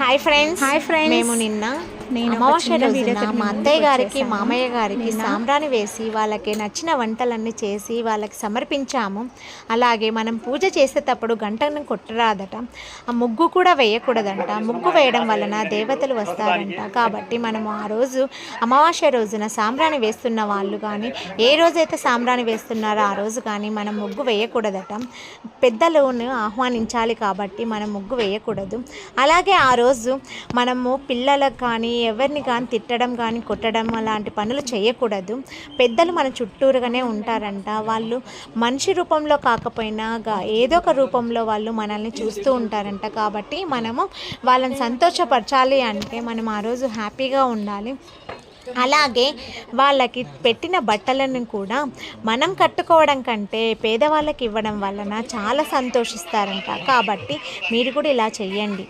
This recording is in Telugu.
Hi friends hi friends. మేము నిన్న నేను అమావాస్య రోజున మా అత్తయ్య గారికి. మామయ్య గారికి సాంబ్రాణి వేసి వాళ్ళకి నచ్చిన వంటలన్నీ చేసి వాళ్ళకి సమర్పించాము. అలాగే మనం పూజ చేసేటప్పుడు గంటను కొట్టరాదట. ఆ ముగ్గు కూడా వేయకూడదంట. ముగ్గు వేయడం వలన దేవతలు వస్తారంట. కాబట్టి మనం ఆ రోజు అమావాస్య రోజున సాంబ్రాణి వేస్తున్న వాళ్ళు కానీ ఏ రోజైతే సాంబ్రాణి వేస్తున్నారో ఆ రోజు కానీ మనం ముగ్గు వేయకూడదట. పెద్దలను ఆహ్వానించాలి కాబట్టి మనం ముగ్గు వేయకూడదు. అలాగే ఆ రోజు మనము పిల్లలకు కానీ ఎవరిని కానీ తిట్టడం కానీ కొట్టడం అలాంటి పనులు చేయకూడదు. పెద్దలు మన చుట్టూరుగానే ఉంటారంట. వాళ్ళు మనిషి రూపంలో కాకపోయినా ఏదో ఒక రూపంలో వాళ్ళు మనల్ని చూస్తూ ఉంటారంట. కాబట్టి మనము వాళ్ళని సంతోషపరచాలి అంటే మనం ఆ రోజు హ్యాపీగా ఉండాలి. అలాగే వాళ్ళకి పెట్టిన బట్టలను కూడా మనం కట్టుకోవడం కంటే పేదవాళ్ళకి ఇవ్వడం వలన చాలా సంతోషిస్తారంట. కాబట్టి మీరు కూడా ఇలా చెయ్యండి.